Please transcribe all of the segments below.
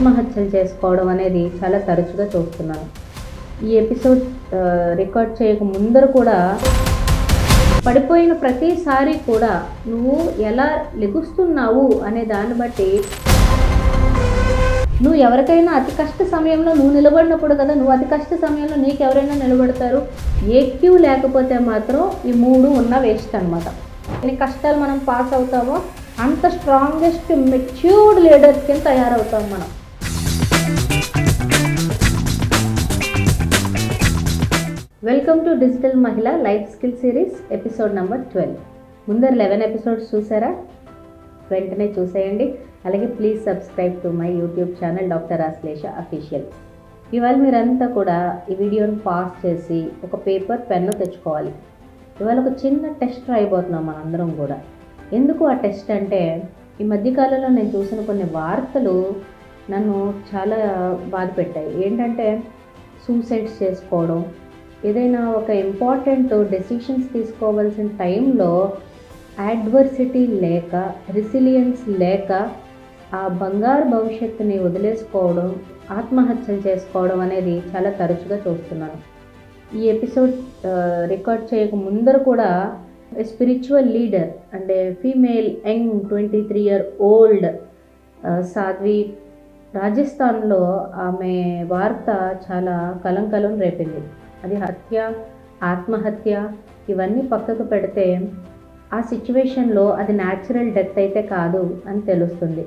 ఆత్మహత్యలు చేసుకోవడం అనేది చాలా తరచుగా చూస్తున్నాను. ఈ ఎపిసోడ్ రికార్డ్ చేయక ముందర కూడా పడిపోయిన ప్రతిసారి కూడా నువ్వు ఎలా లెగుస్తున్నావు అనే దాన్ని బట్టి నువ్వు ఎవరికైనా అతి కష్ట సమయంలో నువ్వు నిలబడినప్పుడు కదా నువ్వు అతి కష్ట సమయంలో నీకు ఎవరైనా నిలబడతారు. ఏ క్యూ లేకపోతే మాత్రం ఈ మూడు ఉన్న వేస్ట్ అనమాట ఎన్ని కష్టాలు మనం పాస్ అవుతామో అంత స్ట్రాంగెస్ట్ మెచ్యూర్డ్ లీడర్స్ కింద తయారవుతాం మనం. Welcome to digital Mahila life skill series episode number twelve ముందర లెవెన్ ఎపిసోడ్స్ చూసారా? వెంటనే చూసేయండి. అలాగే please subscribe to my YouTube channel doctor Ashlesha official ఇవాళ మీరంతా కూడా ఈ వీడియోని పాస్ చేసి ఒక పేపర్ పెన్ను తెచ్చుకోవాలి. ఇవాళ ఒక చిన్న టెస్ట్ రాయిపోతున్నాం మనందరం కూడా. ఎందుకు ఆ టెస్ట్ అంటే ఈ మధ్యకాలంలో నేను చూసిన కొన్ని వార్తలు నన్ను చాలా బాధ పెట్టాయి. ఏంటంటే సూసైడ్స్ చేసుకోవడం ఏదైనా ఒక ఇంపార్టెంట్ డెసిషన్స్ తీసుకోవాల్సిన టైంలో యాడ్వర్సిటీ లేక రెసిలియన్స్ లేక ఆ బంగారు భవిష్యత్తుని వదిలేసుకోవడం ఆత్మహత్యలు చేసుకోవడం అనేది చాలా తరచుగా చూస్తున్నాను. ఈ ఎపిసోడ్ రికార్డ్ చేయక ముందర కూడా స్పిరిచువల్ లీడర్ అంటే female young twenty three year old Sadhvi రాజస్థాన్లో ఆమె వార్త చాలా కలంకలం రేపింది. అది హత్య ఆత్మహత్య ఇవన్నీ పక్కకు పెడితే ఆ సిచ్యువేషన్లో అది న్యాచురల్ డెత్ అయితే కాదు అని తెలుస్తుంది.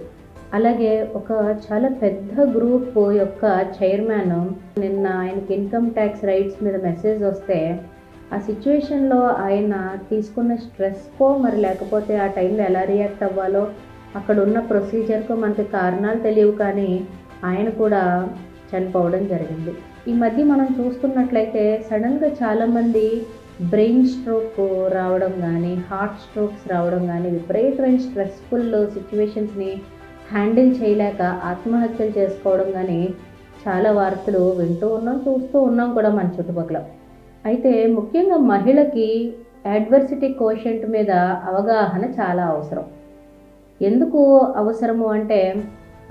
అలాగే ఒక చాలా పెద్ద గ్రూప్ యొక్క చైర్మన్ నిన్న ఆయనకి ఇన్కమ్ ట్యాక్స్ రైట్స్ మీద మెసేజ్ వస్తే ఆ సిచ్యువేషన్లో ఆయన తీసుకున్న స్ట్రెస్కో మరి లేకపోతే ఆ టైంలో ఎలా రియాక్ట్ అవ్వాలో అక్కడ ఉన్న ప్రొసీజర్కో మనకి కారణాలు తెలియవు కానీ ఆయన కూడా చనిపోవడం జరిగింది. ఈ మధ్య మనం చూస్తున్నట్లయితే సడన్గా చాలామంది బ్రెయిన్ స్ట్రోక్ రావడం కానీ హార్ట్ స్ట్రోక్స్ రావడం కానీ విపరీతమైన స్ట్రెస్ఫుల్ సిచ్యువేషన్స్ని హ్యాండిల్ చేయలేక ఆత్మహత్యలు చేసుకోవడం కానీ చాలా వార్తలు వింటూ ఉన్నాం చూస్తూ ఉన్నాం కూడా మన చుట్టుపక్కల. అయితే ముఖ్యంగా మహిళకి అడ్వర్సిటీ కోషెంట్ మీద అవగాహన చాలా అవసరం. ఎందుకు అవసరము అంటే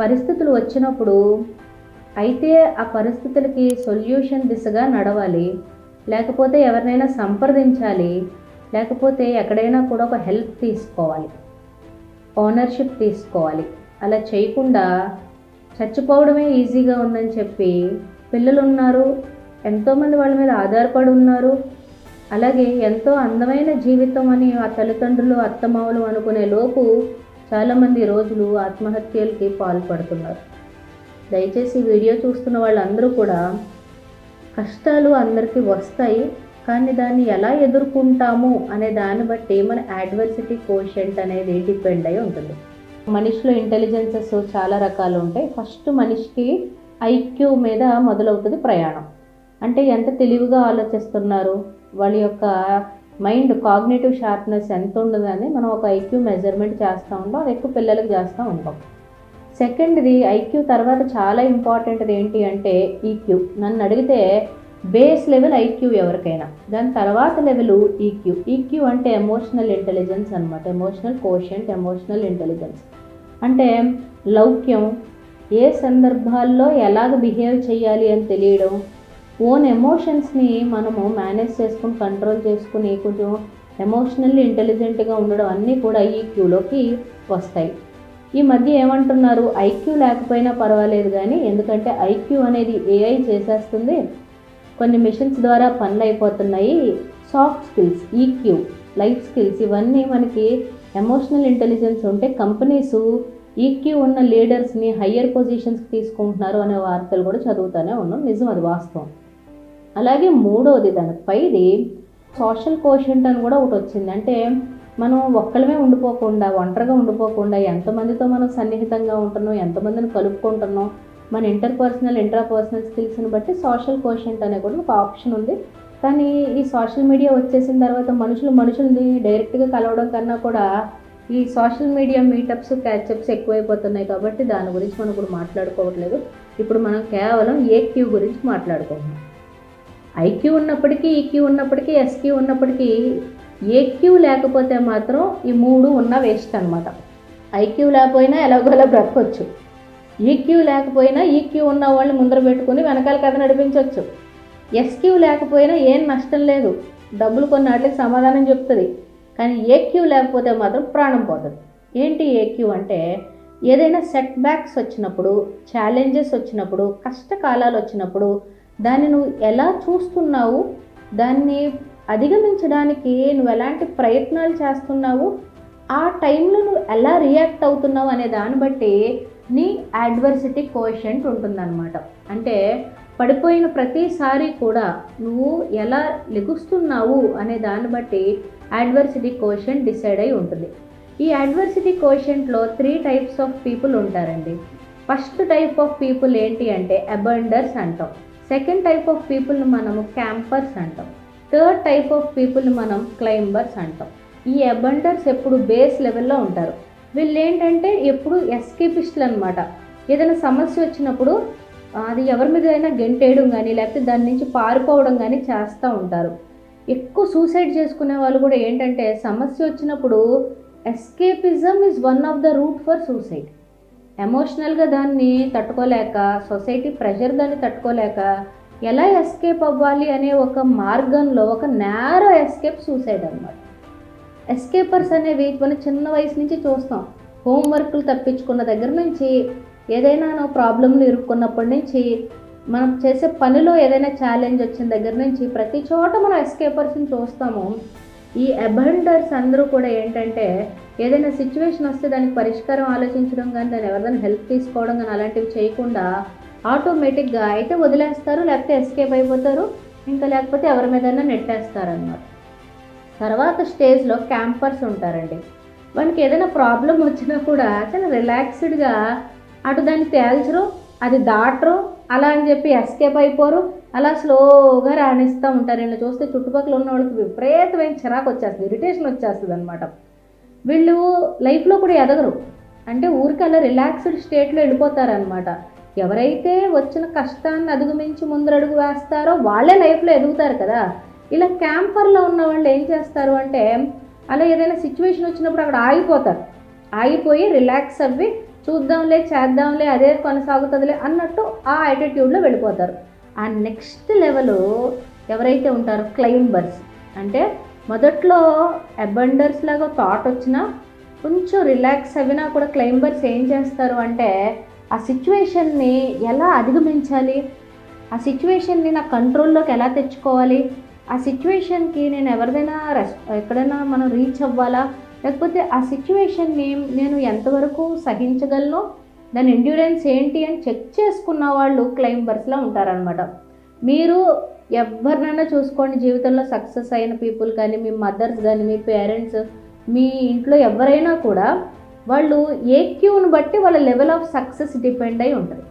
పరిస్థితులు వచ్చినప్పుడు అయితే ఆ పరిస్థితులకి సొల్యూషన్ దిశగా నడవాలి. లేకపోతే ఎవరినైనా సంప్రదించాలి. లేకపోతే ఎక్కడైనా కూడా ఒక హెల్ప్ తీసుకోవాలి. ఓనర్షిప్ తీసుకోవాలి. అలా చేయకుండా చచ్చిపోవడమే ఈజీగా ఉందని చెప్పి పిల్లలు ఉన్నారు ఎంతోమంది వాళ్ళ మీద ఆధారపడి ఉన్నారు. అలాగే ఎంతో అందమైన జీవితం అని ఆ తల్లిదండ్రులు అత్తమామలు అనుకునే లోపు చాలామంది రోజులు ఆత్మహత్యలకి పాల్పడుతున్నారు. దయచేసి వీడియో చూస్తున్న వాళ్ళందరూ కూడా కష్టాలు అందరికీ వస్తాయి కానీ దాన్ని ఎలా ఎదుర్కొంటాము అనే దాన్ని బట్టి మన యాడ్వర్సిటీ కోషెంట్ అనేది డిపెండ్ అయి ఉంటుంది. మనిషిలో ఇంటెలిజెన్సెస్ చాలా రకాలు ఉంటాయి. ఫస్ట్ మనిషికి ఐక్యూ మీద మొదలవుతుంది ప్రయాణం. అంటే ఎంత తెలివిగా ఆలోచిస్తున్నారు? వాళ్ళ యొక్క మైండ్ కాగ్నేటివ్ షార్ప్నెస్ ఎంత ఉండదని మనం ఒక ఐక్యూ మెజర్మెంట్ చేస్తూ ఉంటాం అది ఎక్కువ పిల్లలకు చేస్తూ ఉంటాం సెకండ్ది ఐక్యూ తర్వాత చాలా ఇంపార్టెంట్ది ఏంటి అంటే ఈక్యూ. నన్ను అడిగితే బేస్ లెవెల్ ఐక్యూ ఎవరికైనా దాని తర్వాత లెవెల్ ఈక్యూ. ఈక్యూ అంటే ఎమోషనల్ ఇంటెలిజెన్స్ అనమాట ఎమోషనల్ కోషంట్ ఎమోషనల్ ఇంటెలిజెన్స్. అంటే లౌక్యం ఏ సందర్భాల్లో ఎలాగ బిహేవ్ చేయాలి అని తెలియడం ఓన్ ఎమోషన్స్ని మనము మేనేజ్ చేసుకుని కంట్రోల్ చేసుకుని కొంచెం ఎమోషనల్లీ ఇంటెలిజెంట్గా ఉండడం అన్నీ కూడా ఈక్యూలోకి వస్తాయి. ఈ మధ్య ఏమంటున్నారు? ఐక్యూ లేకపోయినా పర్వాలేదు కానీ ఎందుకంటే ఐక్యూ అనేది ఏఐ చేసేస్తుంది. కొన్ని మిషన్స్ ద్వారా పనులు అయిపోతున్నాయి soft skills EQ life skills ఇవన్నీ మనకి ఎమోషనల్ ఇంటెలిజెన్స్ ఉంటే కంపెనీస్ ఈక్యూ ఉన్న లీడర్స్ని హయ్యర్ పొజిషన్స్కి తీసుకుంటున్నారు అనే వార్తలు కూడా చదువుతూనే ఉన్నాం. నిజం అది వాస్తవం. అలాగే మూడోది దాని పైది సోషల్ కోషంట్ అని కూడా ఒకటి వచ్చింది. అంటే మనం ఒక్కళ్ళమే ఉండిపోకుండా ఒంటరిగా ఉండిపోకుండా ఎంతమందితో మనం సన్నిహితంగా ఉంటున్నాం ఎంతమందిని కలుపుకుంటున్నాం మన ఇంటర్ పర్సనల్ ఇంట్రా పర్సనల్ స్కిల్స్ని బట్టి సోషల్ కోషంట్ అనే కూడా ఒక ఆప్షన్ ఉంది. కానీ ఈ సోషల్ మీడియా వచ్చేసిన తర్వాత మనుషులు మనుషుల్ని డైరెక్ట్గా కలవడం కన్నా కూడా ఈ సోషల్ మీడియా మీటప్స్ క్యాచప్స్ ఎక్కువైపోతున్నాయి కాబట్టి దాని గురించి మనం ఇప్పుడు మాట్లాడుకోవట్లేదు. ఇప్పుడు మనం కేవలం ఏ క్యూ గురించి మాట్లాడుకుంటున్నాం. ఐక్యూ ఉన్నప్పటికీ ఈక్యూ ఉన్నప్పటికీ ఎస్క్యూ ఉన్నప్పటికీ ఏక్యూ లేకపోతే మాత్రం ఈ మూడు ఉన్న వేస్ట్ అనమాట ఐక్యూ లేకపోయినా ఎలాగోలా బ్రతకొచ్చు. ఈక్యూ లేకపోయినా ఈక్యూ ఉన్న వాళ్ళని ముందర పెట్టుకుని వెనకాల కథ నడిపించవచ్చు ఎస్క్యూ లేకపోయినా ఏం నష్టం లేదు. డబ్బులు కొన్నాటికి సమాధానం చెప్తుంది. కానీ ఏక్యూ లేకపోతే మాత్రం ప్రాణం పోతుంది. ఏంటి ఏక్యూ అంటే ఏదైనా సెట్ బ్యాక్స్ వచ్చినప్పుడు ఛాలెంజెస్ వచ్చినప్పుడు కష్టకాలాలు వచ్చినప్పుడు దాన్ని నువ్వు ఎలా చూస్తున్నావు? దాన్ని అధిగమించడానికి నువ్వు ఎలాంటి ప్రయత్నాలు చేస్తున్నావు? ఆ టైంలో నువ్వు ఎలా రియాక్ట్ అవుతున్నావు అనే దాన్ని బట్టి నీ అడ్వర్సిటీ కోషెంట్ ఉంటుందన్నమాట. అంటే పడిపోయిన ప్రతిసారి కూడా నువ్వు ఎలా లెగుస్తున్నావు అనే దాన్ని బట్టి అడ్వర్సిటీ కోషన్ డిసైడ్ అయి ఉంటుంది. ఈ అడ్వర్సిటీ కోషంట్లో త్రీ టైప్స్ ఆఫ్ పీపుల్ ఉంటారండి. ఫస్ట్ టైప్ ఆఫ్ పీపుల్ ఏంటి అంటే అబండర్స్ అంటాం. సెకండ్ టైప్ ఆఫ్ పీపుల్ని మనము క్యాంపర్స్ అంటాం. థర్డ్ టైప్ ఆఫ్ పీపుల్ని మనం క్లైంబర్స్ అంటాం. ఈ అబండర్స్ ఎప్పుడు బేస్ లెవెల్లో ఉంటారు. వీళ్ళు ఏంటంటే ఎప్పుడు ఎస్కేపిస్టులు అనమాట ఏదైనా సమస్య వచ్చినప్పుడు అది ఎవరి మీద అయినా గెంటేయడం కానీ లేకపోతే దాని నుంచి పారిపోవడం కానీ చేస్తూ ఉంటారు. ఎక్కువ సూసైడ్ చేసుకునే వాళ్ళు కూడా ఏంటంటే సమస్య వచ్చినప్పుడు escapism is one of the root for suicide. ఎమోషనల్గా దాన్ని తట్టుకోలేక సొసైటీ ప్రెషర్ దాన్ని తట్టుకోలేక ఎలా ఎస్కేప్ అవ్వాలి అనే ఒక మార్గంలో ఒక నేరో ఎస్కేప్ సూసైడ్ అనమాట ఎస్కేపర్స్ అనేవి మనం చిన్న వయసు నుంచి చూస్తాం. హోంవర్క్లు తప్పించుకున్న దగ్గర నుంచి ఏదైనా ప్రాబ్లంలు ఇరుక్కున్నప్పటి నుంచి మనం చేసే పనిలో ఏదైనా ఛాలెంజ్ వచ్చిన దగ్గర నుంచి ప్రతి చోట మనం ఎస్కేపర్స్ని చూస్తాము. ఈ అబండర్స్ అందరూ కూడా ఏంటంటే ఏదైనా సిచ్యువేషన్ వస్తే దానికి పరిష్కారం ఆలోచించడం కానీ దాన్ని ఎవరిదైనా హెల్ప్ తీసుకోవడం కానీ అలాంటివి చేయకుండా ఆటోమేటిక్గా అయితే వదిలేస్తారు లేకపోతే ఎస్కేప్ అయిపోతారు. ఇంకా లేకపోతే ఎవరి మీదైనా నెట్టేస్తారన్నమాట. తర్వాత స్టేజ్లో క్యాంపర్స్ ఉంటారండి. వానికి ఏదైనా ప్రాబ్లం వచ్చినా కూడా చాలా రిలాక్స్డ్గా అటు దాన్ని తేల్చరు అది దాటరు అలా అని చెప్పి ఎస్కేప్ అయిపోరు. అలా స్లోగా రాణిస్తూ ఉంటారు. వీళ్ళు చూస్తే చుట్టుపక్కల ఉన్న వాళ్ళకి విపరీతమైన చిరాకు వచ్చేస్తుంది ఇరిటేషన్ వచ్చేస్తుంది అనమాట వీళ్ళు లైఫ్లో కూడా ఎదగరు. అంటే ఊరికి అలా రిలాక్స్డ్ స్టేట్లో వెళ్ళిపోతారనమాట ఎవరైతే వచ్చిన కష్టాన్ని అదుగుమించి ముందరడుగు వేస్తారో వాళ్ళే లైఫ్లో ఎదుగుతారు కదా. ఇలా క్యాంపర్లో ఉన్న వాళ్ళు ఏం చేస్తారు అంటే అలా ఏదైనా సిచ్యువేషన్ వచ్చినప్పుడు అక్కడ ఆగిపోతారు. ఆగిపోయి రిలాక్స్ అవ్వి చూద్దాంలే చేద్దాంలే అదే కొనసాగుతుందిలే అన్నట్టు ఆ యాటిట్యూడ్లో వెళ్ళిపోతారు. ఆ నెక్స్ట్ లెవెల్ ఎవరైతే ఉంటారో క్లైంబర్స్ అంటే మొదట్లో అబండర్స్ లాగా థాట్ వచ్చినా కొంచెం రిలాక్స్ అవినా కూడా క్లైంబర్స్ ఏం చేస్తారు అంటే ఆ సిచ్యువేషన్ని ఎలా అధిగమించాలి? ఆ సిచ్యువేషన్ని నా కంట్రోల్లోకి ఎలా తెచ్చుకోవాలి? ఆ సిచ్యువేషన్కి నేను ఎవరిదైనా రెస్ ఎక్కడైనా మనం రీచ్ అవ్వాలా? లేకపోతే ఆ సిచ్యువేషన్ని నేను ఎంతవరకు సహించగలను? దాని ఎండ్యూరెన్స్ ఏంటి అని చెక్ చేసుకున్న వాళ్ళు క్లైంబర్స్లో ఉంటారనమాట మీరు ఎవరినైనా చూసుకోండి జీవితంలో సక్సెస్ అయిన పీపుల్ కానీ మీ మదర్స్ కానీ మీ పేరెంట్స్ మీ ఇంట్లో ఎవరైనా కూడా వాళ్ళు ఏ క్యూని బట్టి వాళ్ళ లెవెల్ ఆఫ్ సక్సెస్ డిపెండ్ అయి ఉంటుంది.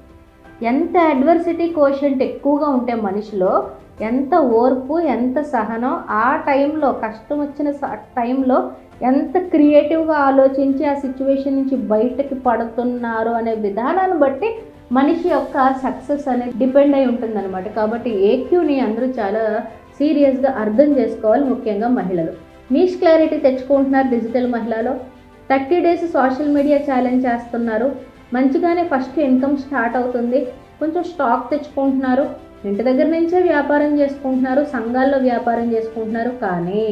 ఎంత అడ్వర్సిటీ కోషంట్ ఎక్కువగా ఉంటే మనిషిలో ఎంత ఓర్పు ఎంత సహనం ఆ టైంలో కష్టం వచ్చిన స- టైంలో ఎంత క్రియేటివ్గా ఆలోచించి ఆ సిచ్యువేషన్ నుంచి బయటకి పడుతున్నారు అనే విధానాన్ని బట్టి మనిషి యొక్క సక్సెస్ అనేది డిపెండ్ అయి ఉంటుందన్నమాట. కాబట్టి ఏక్యూని అందరూ చాలా సీరియస్గా అర్థం చేసుకోవాలి ముఖ్యంగా మహిళలు. నీష్ క్లారిటీ తెచ్చుకుంటున్నారు digital మహిళలో. Thirty days social media challenge చేస్తున్నారు. మంచిగానే ఫస్ట్ ఇన్కమ్ స్టార్ట్ అవుతుంది. కొంచెం స్టాక్ తెచ్చుకుంటున్నారు. ఇంటి దగ్గర నుంచే వ్యాపారం చేసుకుంటున్నారు. సంఘాల్లో వ్యాపారం చేసుకుంటున్నారు. కానీ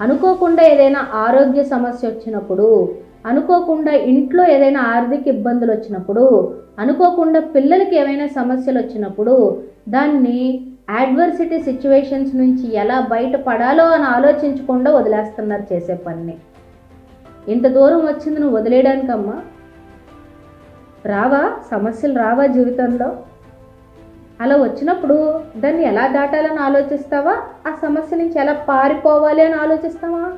అనుకోకుండా ఏదైనా ఆరోగ్య సమస్య వచ్చినప్పుడు అనుకోకుండా ఇంట్లో ఏదైనా ఆర్థిక ఇబ్బందులు వచ్చినప్పుడు అనుకోకుండా పిల్లలకి ఏమైనా సమస్యలు వచ్చినప్పుడు దాన్ని యాడ్వర్సిటీ సిచ్యువేషన్స్ నుంచి ఎలా బయటపడాలో అని ఆలోచించకుండా వదిలేస్తున్నారు చేసే పని ఇంత దూరం వచ్చింది నువ్వు వదిలేయడానికమ్మా. రావా సమస్యలు రావా జీవితంలో? అలా వచ్చినప్పుడు దాన్ని ఎలా దాటాలని ఆలోచిస్తావా? ఆ సమస్య నుంచి ఎలా పారిపోవాలి అని ఆలోచిస్తావా?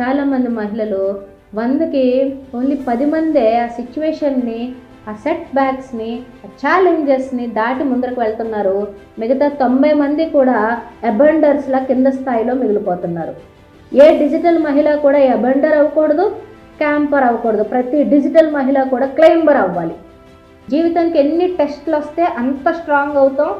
చాలామంది మహిళలు వందకి ఓన్లీ పది మందే ఆ సిచ్యువేషన్ని ఆ సెట్ బ్యాక్స్ని ఆ ఛాలెంజెస్ని దాటి ముందరకు వెళ్తున్నారు. మిగతా తొంభై మంది కూడా అబండర్స్లా కింద స్థాయిలో మిగిలిపోతున్నారు. ఏ డిజిటల్ మహిళ కూడా అబండర్ అవ్వకూడదు క్యాంపర్ అవ్వకూడదు. ప్రతి డిజిటల్ మహిళ కూడా క్లైంబర్ అవ్వాలి. జీవితానికి ఎన్ని టెస్ట్లు వస్తే అంత స్ట్రాంగ్ అవుతాం.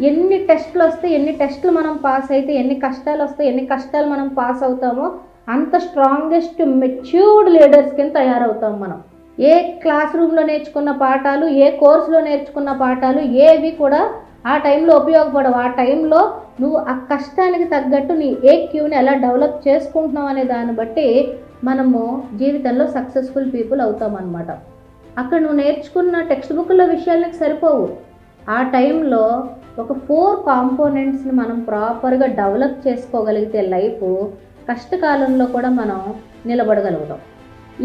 ఎన్ని టెస్ట్లు వస్తే ఎన్ని టెస్ట్లు మనం పాస్ అయితే ఎన్ని కష్టాలు వస్తే ఎన్ని కష్టాలు మనం పాస్ అవుతామో అంత స్ట్రాంగెస్ట్ మెచ్యూర్డ్ లీడర్స్ కింద తయారవుతాం మనం. ఏ క్లాస్ రూమ్లో నేర్చుకున్న పాఠాలు ఏ కోర్సులో నేర్చుకున్న పాఠాలు ఏవి కూడా ఆ టైంలో ఉపయోగపడవు. ఆ టైంలో నువ్వు ఆ కష్టానికి తగ్గట్టు నీ ఏ క్యూని ఎలా డెవలప్ చేసుకుంటున్నావు అనే దాన్ని బట్టి మనము జీవితంలో సక్సెస్ఫుల్ పీపుల్ అవుతాం అనమాట అక్కడ నువ్వు నేర్చుకున్న టెక్స్ట్ బుక్ల విషయాలకు సరిపోవు. ఆ టైంలో ఒక ఫోర్ కాంపోనెంట్స్ని మనం ప్రాపర్గా డెవలప్ చేసుకోగలిగితే లైఫ్ కష్టకాలంలో కూడా మనం నిలబడగలుగుతాం.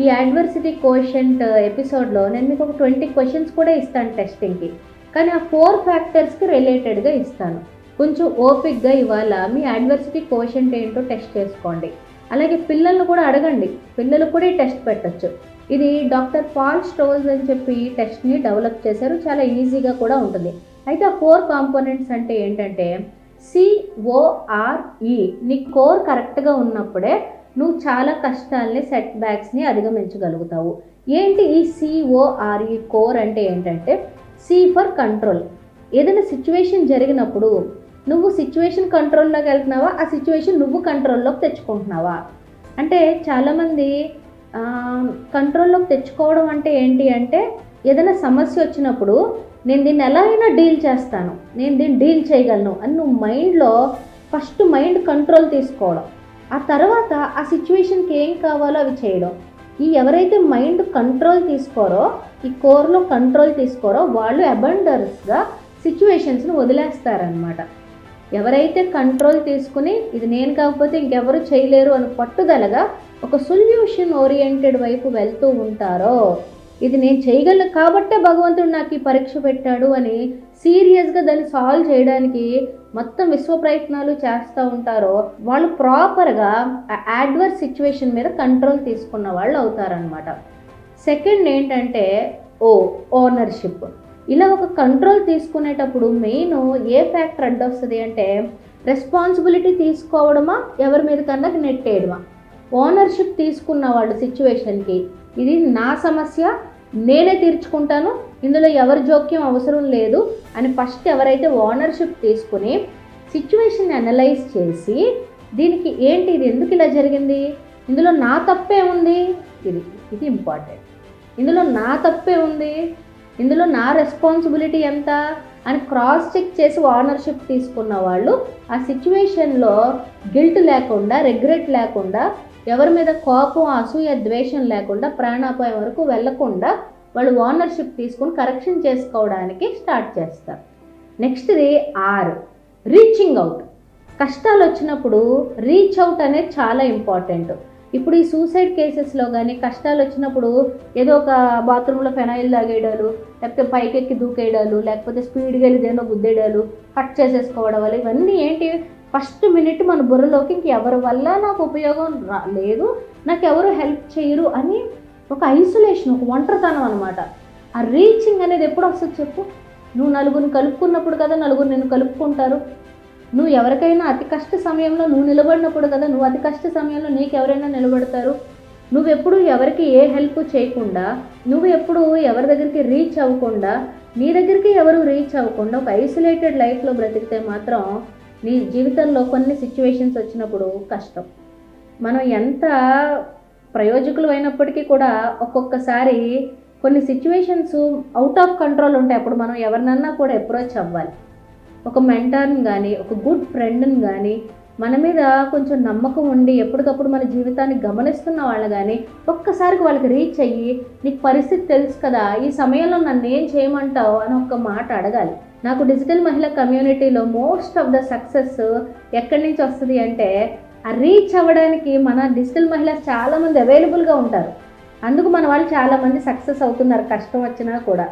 ఈ అడ్వర్సిటీ కోషంట్ ఎపిసోడ్లో నేను మీకు ఒక ట్వంటీ క్వశ్చన్స్ కూడా ఇస్తాను టెస్టింగ్కి. కానీ ఆ ఫోర్ ఫ్యాక్టర్స్కి రిలేటెడ్గా ఇస్తాను. కొంచెం ఓపిక్గా ఇవాళ మీ అడ్వర్సిటీ కోషెంట్ ఏంటో టెస్ట్ చేసుకోండి. అలాగే పిల్లల్ని కూడా అడగండి. పిల్లలు కూడా ఈ టెస్ట్ పెట్టచ్చు. ఇది డాక్టర్ పాల్ స్టోల్స్ అని చెప్పి టెస్ట్ని డెవలప్ చేశారు. చాలా ఈజీగా కూడా ఉంటుంది. అయితే ఆ ఫోర్ కాంపోనెంట్స్ అంటే ఏంటంటే సిఓఆర్ఈ నీ కోర్ కరెక్ట్గా ఉన్నప్పుడే నువ్వు చాలా కష్టాలని సెట్ బ్యాక్స్ని అధిగమించగలుగుతావు. ఏంటి ఈ C O R E core అంటే ఏంటంటే సి ఫర్ కంట్రోల్. ఏదైనా సిచ్యువేషన్ జరిగినప్పుడు నువ్వు సిచ్యువేషన్ కంట్రోల్లోకి వెళ్తున్నావా? ఆ సిచ్యువేషన్ నువ్వు కంట్రోల్లోకి తెచ్చుకుంటున్నావా? అంటే చాలామంది కంట్రోల్లోకి తెచ్చుకోవడం అంటే ఏంటి అంటే ఏదైనా సమస్య వచ్చినప్పుడు నేను దీన్ని ఎలా అయినా డీల్ చేస్తాను నేను దీన్ని డీల్ చేయగలను అని నువ్వు మైండ్లో ఫస్ట్ మైండ్ కంట్రోల్ తీసుకోవడం. ఆ తర్వాత ఆ సిచ్యువేషన్కి ఏం కావాలో అవి చేయడం. ఈ ఎవరైతే మైండ్ కంట్రోల్ తీసుకోరో ఈ కోర్లో కంట్రోల్ తీసుకోరో వాళ్ళు అబండర్స్గా సిచ్యువేషన్స్ని వదిలేస్తారనమాట ఎవరైతే కంట్రోల్ తీసుకుని ఇది నేను కాకపోతే ఇంకెవరు చేయలేరు అని పట్టుదలగా ఒక సొల్యూషన్ ఓరియంటెడ్ వైపు వెళ్తూ ఉంటారో ఇది నేను చేయగలను కాబట్టే భగవంతుడు నాకు ఈ పరీక్ష పెట్టాడు అని సీరియస్గా దాన్ని సాల్వ్ చేయడానికి మొత్తం విశ్వ ప్రయత్నాలు చేస్తూ ఉంటారో వాళ్ళు ప్రాపర్గా ఆ యాడ్వర్స్ సిచ్యువేషన్ మీద కంట్రోల్ తీసుకున్న వాళ్ళు అవుతారనమాట సెకండ్ ఏంటంటే ఓ ఓనర్షిప్ ఇలా ఒక కంట్రోల్ తీసుకునేటప్పుడు మెయిన్ ఏ ఫ్యాక్టర్ అడ్డొస్తుంది అంటే రెస్పాన్సిబిలిటీ తీసుకోవడమా ఎవరి మీద కన్నా నెట్టేయడమా. ఓనర్షిప్ తీసుకున్న వాళ్ళ సిచ్యువేషన్కి ఇది నా సమస్య నేనే తీర్చుకుంటాను ఇందులో ఎవరి జోక్యం అవసరం లేదు అని ఫస్ట్ ఎవరైతే ఓనర్షిప్ తీసుకుని సిచ్యువేషన్ అనలైజ్ చేసి దీనికి ఏంటి ఇది ఎందుకు ఇలా జరిగింది? ఇందులో నా తప్పే ఉంది? ఇది ఇది ఇంపార్టెంట్ ఇందులో నా తప్పే ఉంది? ఇందులో నా రెస్పాన్సిబిలిటీ ఎంత? అని క్రాస్ చెక్ చేసి ఓనర్షిప్ తీసుకున్న వాళ్ళు ఆ సిచ్యువేషన్లో గిల్ట్ లేకుండా రిగ్రెట్ లేకుండా ఎవరి మీద కోపం అసూయ ద్వేషం లేకుండా ప్రాణాపాయం వరకు వెళ్ళకుండా వాళ్ళు ఓనర్షిప్ తీసుకుని కరెక్షన్ చేసుకోవడానికి స్టార్ట్ చేస్తారు. నెక్స్ట్ది ఆర్ రీచింగ్ అవుట్ కష్టాలు వచ్చినప్పుడు రీచ్ అవుట్ అనేది చాలా ఇంపార్టెంట్ ఇప్పుడు ఈ సూసైడ్ కేసెస్లో కానీ కష్టాలు వచ్చినప్పుడు ఏదో ఒక బాత్రూంలో ఫెనాయిల్ తాగేయడాలు లేకపోతే పైకెక్కి దూకేయడాలు లేకపోతే స్పీడ్గా వెళ్ళి దేనో గుద్దేయడాలు కట్ చేసేసుకోవడం వల్ల ఇవన్నీ ఏంటి? ఫస్ట్ మినిట్ మన బుర్రలోకి ఇంక ఎవరి వల్ల నాకు ఉపయోగం రా లేదు. నాకు ఎవరు హెల్ప్ చేయరు అని ఒక ఐసోలేషన్ ఒక ఒంటరితనం అనమాట ఆ రీచింగ్ అనేది ఎప్పుడు వస్తుంది చెప్పు? నువ్వు నలుగురిని కలుపుకున్నప్పుడు కదా నలుగురు నేను కలుపుకుంటారు. నువ్వు ఎవరికైనా అతి కష్ట సమయంలో నువ్వు నిలబడినప్పుడు కదా నువ్వు అతి కష్ట సమయంలో నీకు ఎవరైనా నిలబడతారు? నువ్వు ఎప్పుడు ఎవరికి ఏ హెల్ప్ చేయకుండా నువ్వు ఎప్పుడు ఎవరి దగ్గరికి రీచ్ అవ్వకుండా నీ దగ్గరికి ఎవరు రీచ్ అవ్వకుండా ఒక ఐసోలేటెడ్ లైఫ్లో బ్రతికితే మాత్రం నీ జీవితంలో కొన్ని సిచ్యువేషన్స్ వచ్చినప్పుడు కష్టం. మనం ఎంత ప్రయోజకులు అయినప్పటికీ కూడా ఒక్కొక్కసారి కొన్ని సిచ్యువేషన్స్ అవుట్ ఆఫ్ కంట్రోల్ ఉంటాయి. అప్పుడు మనం ఎవరినన్నా కూడా అప్రోచ్ అవ్వాలి. ఒక మెంటర్ని కానీ ఒక గుడ్ ఫ్రెండ్ని కానీ మన మీద కొంచెం నమ్మకం ఉండి ఎప్పటికప్పుడు మన జీవితాన్ని గమనిస్తున్న వాళ్ళు కానీ ఒక్కసారికి వాళ్ళకి రీచ్ అయ్యి నీకు పరిస్థితి తెలుసు కదా ఈ సమయంలో నన్ను ఏం చేయమంటావు? అని ఒక్క మాట అడగాలి. నాకు డిజిటల్ మహిళా కమ్యూనిటీలో మోస్ట్ ఆఫ్ ద సక్సెస్ ఎక్కడి నుంచి వస్తుంది అంటే ఆ రీచ్ అవ్వడానికి మన డిజిటల్ మహిళ చాలామంది అవైలబుల్గా ఉంటారు. అందుకు మన వాళ్ళు చాలామంది సక్సెస్ అవుతున్నారు కష్టం వచ్చినా కూడా.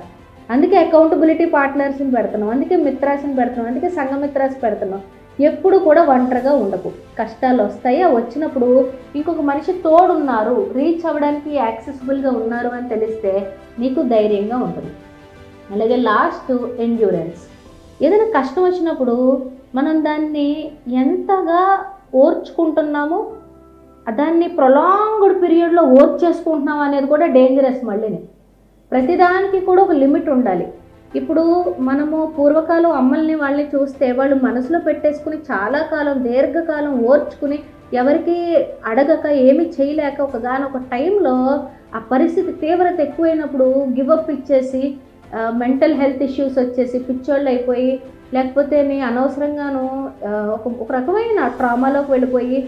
అందుకే అకౌంటబిలిటీ పార్ట్నర్స్ని పెడుతున్నాం. అందుకే మిత్రాస్ని పెడుతున్నాం. అందుకే సంఘమిత్రాస్ పెడుతున్నాం. ఎప్పుడు కూడా ఒంటరిగా ఉండకు. కష్టాలు వస్తాయి. వచ్చినప్పుడు ఇంకొక మనిషి తోడున్నారు. రీచ్ అవ్వడానికి యాక్సెసిబుల్గా ఉన్నారు అని తెలిస్తే నీకు ధైర్యంగా ఉంటుంది. అలాగే లాస్ట్ ఎండ్యూరెన్స్ ఏదైనా కష్టం వచ్చినప్పుడు మనం దాన్ని ఎంతగా ఓర్చుకుంటున్నాము దాన్ని ప్రొలాంగ్డ్ పీరియడ్లో ఓర్చేసుకుంటున్నాం అనేది కూడా డేంజరస్ మళ్ళీని. ప్రతిదానికి కూడా ఒక లిమిట్ ఉండాలి. ఇప్పుడు మనము పూర్వకాలం అమ్మల్ని వాళ్ళని చూస్తే వాళ్ళు మనసులో పెట్టేసుకుని చాలా కాలం దీర్ఘకాలం ఓర్చుకుని ఎవరికి అడగక ఏమి చేయలేక ఒకగానొక టైంలో ఆ పరిస్థితి తీవ్రత ఎక్కువైనప్పుడు గివప్ ఇచ్చేసి మెంటల్ హెల్త్ ఇష్యూస్ వచ్చేసి పిచ్చోళ్ళు అయిపోయి లేకపోతే నీ అనవసరంగాను ఒక ఒక రకమైన ట్రామాలోకి వెళ్ళిపోయి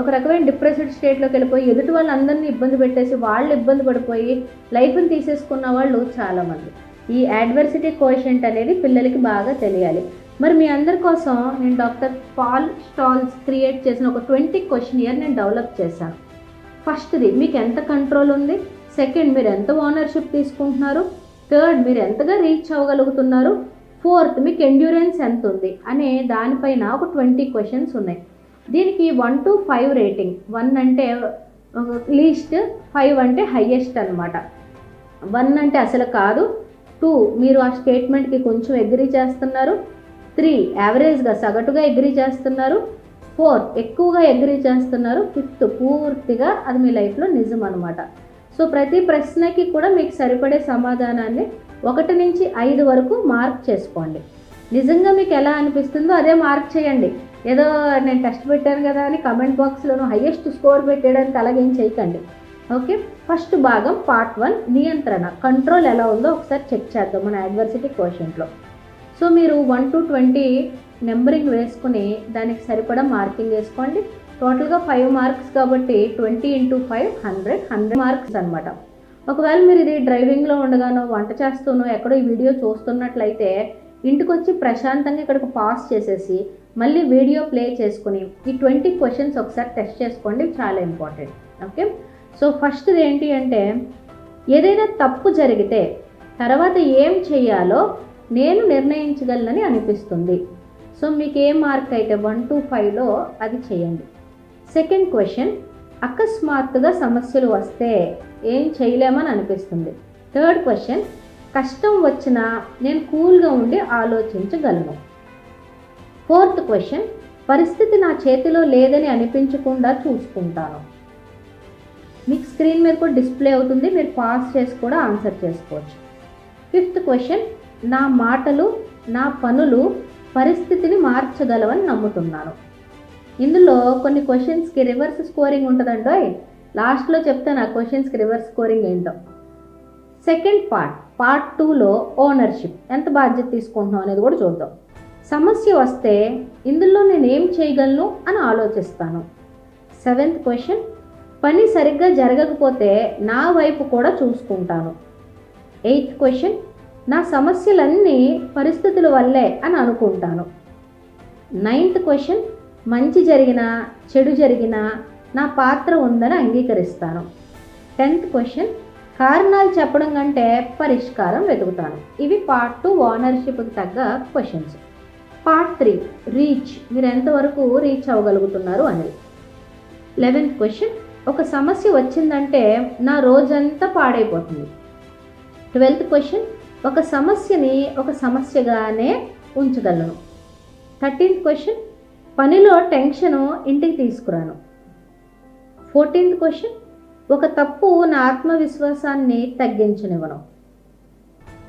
ఒక రకమైన డిప్రెస్డ్ స్టేట్లోకి వెళ్ళిపోయి ఎదుటి వాళ్ళందరినీ ఇబ్బంది పెట్టేసి వాళ్ళు ఇబ్బంది పడిపోయి లైఫ్ని తీసేసుకున్న వాళ్ళు చాలామంది. ఈ యాడ్వర్సిటీ కోషెంట్ అనేది పిల్లలకి బాగా తెలియాలి. మరి మీ అందరి కోసం నేను డాక్టర్ పాల్ స్టాల్స్ క్రియేట్ చేసిన ఒక ట్వంటీ క్వశ్చన్ ఇయర్ నేను డెవలప్ చేశాను. ఫస్ట్ది మీకు ఎంత కంట్రోల్ ఉంది? సెకండ్ మీరు ఎంత ఓనర్షిప్ తీసుకుంటున్నారు? థర్డ్ మీరు ఎంతగా రీచ్ అవ్వగలుగుతున్నారు? ఫోర్త్ మీకు ఎండ్యూరెన్స్ ఎంత ఉంది? అనే దానిపైన ఒక ట్వంటీ క్వశ్చన్స్ ఉన్నాయి. దీనికి one to five rating one అంటే uh, లీస్ట్ ఫైవ్ అంటే హయ్యెస్ట్ అనమాట వన్ అంటే అసలు కాదు. టూ మీరు ఆ స్టేట్మెంట్కి కొంచెం ఎగ్రీ చేస్తున్నారు. త్రీ యావరేజ్గా సగటుగా ఎగ్రీ చేస్తున్నారు. ఫోర్ ఎక్కువగా ఎగ్రీ చేస్తున్నారు. ఫిఫ్త్ పూర్తిగా అది మీ లైఫ్లో నిజం అనమాట సో ప్రతి ప్రశ్నకి కూడా మీకు సరిపడే సమాధానాన్ని ఒకటి నుంచి ఐదు వరకు మార్క్ చేసుకోండి. నిజంగా మీకు ఎలా అనిపిస్తుందో అదే మార్క్ చేయండి. ఏదో నేను టెస్ట్ పెట్టాను కదా అని కమెంట్ బాక్స్లోనూ హయ్యెస్ట్ స్కోర్ పెట్టేయడానికి అలాగేం చేయకండి. ఓకే ఫస్ట్ భాగం పార్ట్ వన్ నియంత్రణ. కంట్రోల్ ఎలా ఉందో ఒకసారి చెక్ చేద్దాం మన అడ్వర్సిటీ క్వశ్చన్లో సో మీరు వన్ టు ట్వంటీ నెంబరింగ్ వేసుకుని దానికి సరిపడా మార్కింగ్ వేసుకోండి. టోటల్గా ఫైవ్ మార్క్స్ కాబట్టి twenty into five hundred hundred marks అనమాట ఒకవేళ మీరు ఇది డ్రైవింగ్లో ఉండగానో వంట చేస్తూనో ఎక్కడో ఈ వీడియో చూస్తున్నట్లయితే ఇంటికి వచ్చి ప్రశాంతంగా ఇక్కడికి పాస్ చేసేసి మళ్ళీ వీడియో ప్లే చేసుకుని ఈ ట్వంటీ క్వశ్చన్స్ ఒకసారి టెస్ట్ చేసుకోండి చాలా ఇంపార్టెంట్ ఓకే సో ఫస్ట్ ఏంటి అంటే ఏదైనా తప్పు జరిగితే తర్వాత ఏం చేయాలో నేను నిర్ణయించగలనని అనిపిస్తుంది. సో మీకు ఏ మార్క్ అయితే వన్ టు ఫైవ్లో అది చేయండి. సెకండ్ క్వశ్చన్ అకస్మాత్తుగా సమస్యలు వస్తే ఏం చేయలేమని అనిపిస్తుంది. థర్డ్ క్వశ్చన్ కష్టం వచ్చినా నేను కూల్గా ఉండి ఆలోచించగలను. ఫోర్త్ క్వశ్చన్ పరిస్థితి నా చేతిలో లేదని అనిపించకుండా చూసుకుంటాను. మీకు స్క్రీన్ మీద కూడా డిస్ప్లే అవుతుంది మీరు పాస్ చేసి కూడా ఆన్సర్ చేసుకోవచ్చు. ఫిఫ్త్ క్వశ్చన్ నా మాటలు నా పనులు పరిస్థితిని మార్చగలవని నమ్ముతున్నాను. ఇందులో కొన్ని క్వశ్చన్స్కి రివర్స్ స్కోరింగ్ ఉంటుందండో లాస్ట్లో చెప్తాను ఆ క్వశ్చన్స్కి రివర్స్ స్కోరింగ్ ఏంటో. సెకండ్ పార్ట్ పార్ట్ టూలో ఓనర్షిప్ ఎంత బాధ్యత తీసుకుంటున్నాం అనేది కూడా చూద్దాం. సమస్య వస్తే ఇందులో నేను ఏం చేయగలను అని ఆలోచిస్తాను. సెవెంత్ క్వశ్చన్ పని సరిగ్గా జరగకపోతే నా వైపు కూడా చూసుకుంటాను. ఎయిత్ క్వశ్చన్ నా సమస్యలన్నీ పరిస్థితుల వల్లే అని అనుకుంటాను. నైన్త్ క్వశ్చన్ మంచి జరిగినా చెడు జరిగినా నా పాత్ర ఉందని అంగీకరిస్తాను. టెన్త్ క్వశ్చన్ కారణాలు చెప్పడం కంటే పరిష్కారం వెతుకుతాను. ఇవి పార్ట్ టూ ఓనర్షిప్కి తగ్గ క్వశ్చన్స్ పార్ట్ త్రీ రీచ్ మీరు ఎంతవరకు రీచ్ అవ్వగలుగుతున్నారు అనేది. లెవెన్త్ క్వశ్చన్ ఒక సమస్య వచ్చిందంటే నా రోజంతా పాడైపోతుంది. ట్వెల్త్ క్వశ్చన్ ఒక సమస్యని ఒక సమస్యగానే ఉంచగలను. థర్టీన్త్ క్వశ్చన్ పనిలో టెన్షను ఇంటికి తీసుకురాను. ఫోర్టీన్త్ క్వశ్చన్ ఒక తప్పు నా ఆత్మవిశ్వాసాన్ని తగ్గించనివ్వను.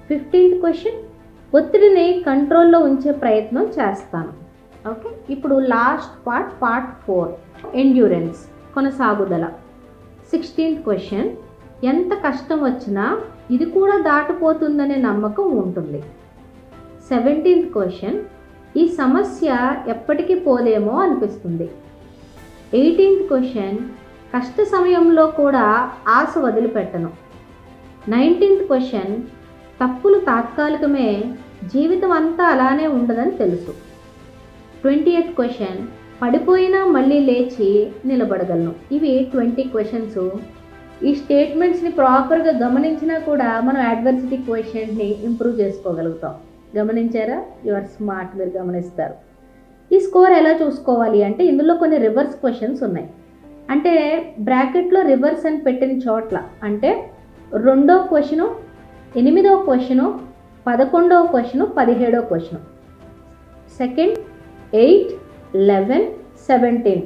ఫిఫ్టీన్త్ క్వశ్చన్ ఒత్తిడిని కంట్రోల్లో ఉంచే ప్రయత్నం చేస్తాను. ఓకే? ఇప్పుడు last part part four. Endurance కొనసాగుదల. Sixteenth question ఎంత కష్టం వచ్చినా ఇది కూడా దాటిపోతుందనే నమ్మకం ఉంటుంది. సెవెంటీన్త్ క్వశ్చన్ ఈ సమస్య ఎప్పటికీ పోలేమో అనిపిస్తుంది. ఎయిటీన్త్ క్వశ్చన్ కష్ట సమయంలో కూడా ఆశ వదిలిపెట్టను. నైన్టీన్త్ క్వశ్చన్ తప్పులు తాత్కాలికమే జీవితం అంతా అలానే ఉండదని తెలుసు. ట్వంటీ ఎయిత్ క్వశ్చన్ పడిపోయినా మళ్ళీ లేచి నిలబడగలను. ఇవి ట్వంటీ క్వశ్చన్స్. ఈ స్టేట్మెంట్స్ని ప్రాపర్గా గమనించినా కూడా మనం అడ్వర్సిటీ క్వశ్చన్ని ఇంప్రూవ్ చేసుకోగలుగుతాం. గమనించారా? యువర్ స్మార్ట్ మీరు గమనిస్తారు. ఈ స్కోర్ ఎలా చూసుకోవాలి అంటే ఇందులో కొన్ని రివర్స్ క్వశ్చన్స్ ఉన్నాయి. అంటే బ్రాకెట్లో రివర్స్ అని పెట్టిన చోట్ల అంటే రెండో క్వశ్చను ఎనిమిదో క్వశ్చను పదకొండవ క్వశ్చను పదిహేడవ question. Second eight eleven seventeen.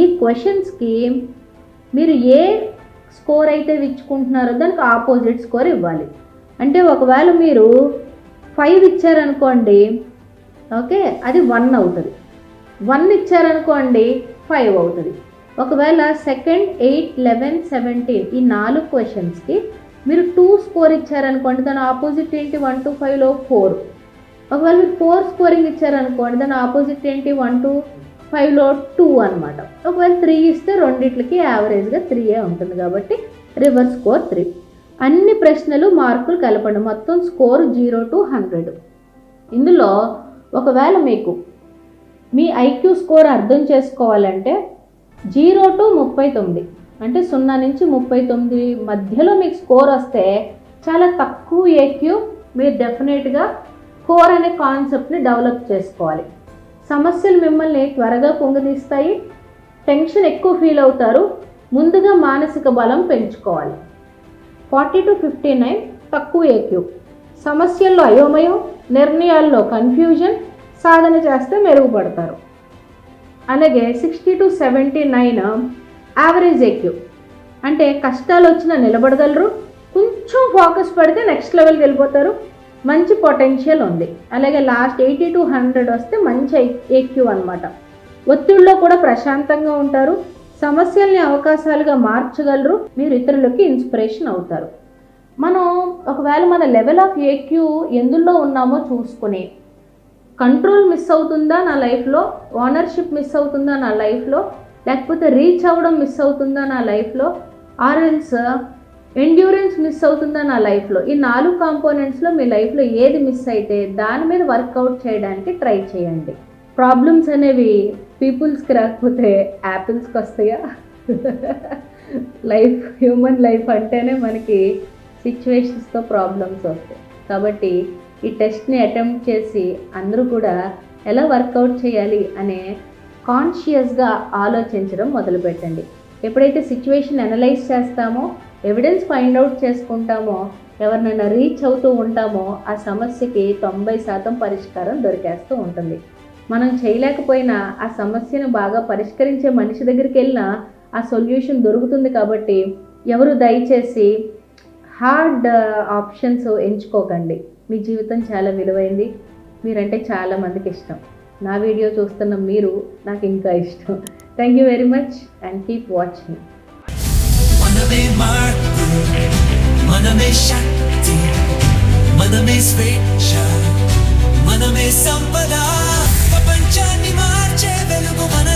ఈ క్వశ్చన్స్కి మీరు ఏ స్కోర్ అయితే ఇచ్చుకుంటున్నారో దానికి ఆపోజిట్ స్కోర్ ఇవ్వాలి. అంటే ఒకవేళ మీరు ఫైవ్ ఇచ్చారనుకోండి ఓకే అది వన్ అవుతుంది. వన్ ఇచ్చారనుకోండి ఫైవ్ అవుతుంది. ఒకవేళ సెకండ్ ఎయిట్ లెవెన్ సెవెంటీన్ ఈ నాలుగు క్వశ్చన్స్కి మీరు టూ స్కోర్ ఇచ్చారనుకోండి దాని ఆపోజిట్ ఏంటి? వన్ టు ఫైవ్లో ఫోర్ ఒకవేళ మీరు ఫోర్ స్కోరింగ్ ఇచ్చారనుకోండి దాని ఆపోజిట్ ఏంటి? వన్ టు ఫైవ్లో టూ అనమాట ఒకవేళ త్రీ ఇస్తే రెండిట్లకి యావరేజ్గా త్రీయే ఉంటుంది కాబట్టి రివర్స్ స్కోర్ త్రీ అన్ని ప్రశ్నలు మార్కులు కలపండి. మొత్తం స్కోర్ జీరో టు హండ్రెడ్ ఇందులో ఒకవేళ మీకు మీ ఐక్యూ స్కోర్ అర్థం చేసుకోవాలంటే జీరో టు ముప్పై తొమ్మిది. అంటే సున్నా నుంచి ముప్పై తొమ్మిది మధ్యలో మీకు స్కోర్ వస్తే చాలా తక్కువ ఏక్యూ మీరు డెఫినెట్గా కోర్ అనే కాన్సెప్ట్ని డెవలప్ చేసుకోవాలి. సమస్యలు మిమ్మల్ని త్వరగా పొంగదీస్తాయి. టెన్షన్ ఎక్కువ ఫీల్ అవుతారు. ముందుగా మానసిక బలం పెంచుకోవాలి. ఫార్టీ టు ఫిఫ్టీ నైన్ తక్కువ ఏక్యూ సమస్యల్లో అయోమయం నిర్ణయాల్లో కన్ఫ్యూజన్ సాధన చేస్తే మెరుగుపడతారు. అలాగే sixty to seventy nine average AQ అంటే కష్టాలు వచ్చినా నిలబడగలరు కొంచెం ఫోకస్ పడితే నెక్స్ట్ లెవెల్కి వెళ్ళిపోతారు. మంచి పొటెన్షియల్ ఉంది. అలాగే లాస్ట్ ఎయిటీ టు హండ్రెడ్ వస్తే మంచి ఏక్యూ అనమాట ఒత్తిడిలో కూడా ప్రశాంతంగా ఉంటారు. సమస్యల్ని అవకాశాలుగా మార్చగలరు. మీరు ఇతరులకి ఇన్స్పిరేషన్ అవుతారు. మనం ఒకవేళ మన లెవెల్ ఆఫ్ ఏక్యూ ఎందులో ఉన్నామో చూసుకుని కంట్రోల్ మిస్ అవుతుందా నా లైఫ్లో ఓనర్షిప్ మిస్ అవుతుందా నా లైఫ్లో లేకపోతే రీచ్ అవ్వడం మిస్ అవుతుందా నా లైఫ్లో ఆర్ఎల్స్ ఎండ్యూరెన్స్ మిస్ అవుతుందా నా లైఫ్లో ఈ నాలుగు కాంపోనెంట్స్లో మీ లైఫ్లో ఏది మిస్ అయితే దాని మీద వర్కౌట్ చేయడానికి ట్రై చేయండి. ప్రాబ్లమ్స్ అనేవి పీపుల్స్కి రాకపోతే యాపిల్స్కి వస్తాయా? లైఫ్ హ్యూమన్ లైఫ్ అంటేనే మనకి సిచ్యువేషన్స్తో ప్రాబ్లమ్స్ వస్తాయి. కాబట్టి ఈ టెస్ట్ని అటెంప్ట్ చేసి అందరూ కూడా ఎలా వర్కౌట్ చేయాలి అనే కాన్షియస్గా ఆలోచించడం మొదలుపెట్టండి. ఎప్పుడైతే సిచ్యువేషన్ అనలైజ్ చేస్తామో ఎవిడెన్స్ ఫైండ్ అవుట్ చేసుకుంటామో ఎవరినైనా రీచ్ అవుతూ ఉంటామో ఆ సమస్యకి తొంభై శాతం పరిష్కారం దొరికేస్తూ ఉంటుంది. మనం చేయలేకపోయినా ఆ సమస్యను బాగా పరిష్కరించే మనిషి దగ్గరికి వెళ్ళినా ఆ సొల్యూషన్ దొరుకుతుంది కాబట్టి ఎవరు దయచేసి హార్డ్ ఆప్షన్స్ uh, ఎంచుకోకండి. మీ జీవితం చాలా విలువైంది. మీరంటే చాలామందికి ఇష్టం. నా వీడియో చూస్తున్న మీరు నాకు ఇంకా ఇష్టం. Thank you very much and keep watching మనమే మార్పు మనమే శక్తి మనమే స్వేచ్ఛ మనమే సంపద. ప్రపంచాన్ని మార్చే వెలుగు మన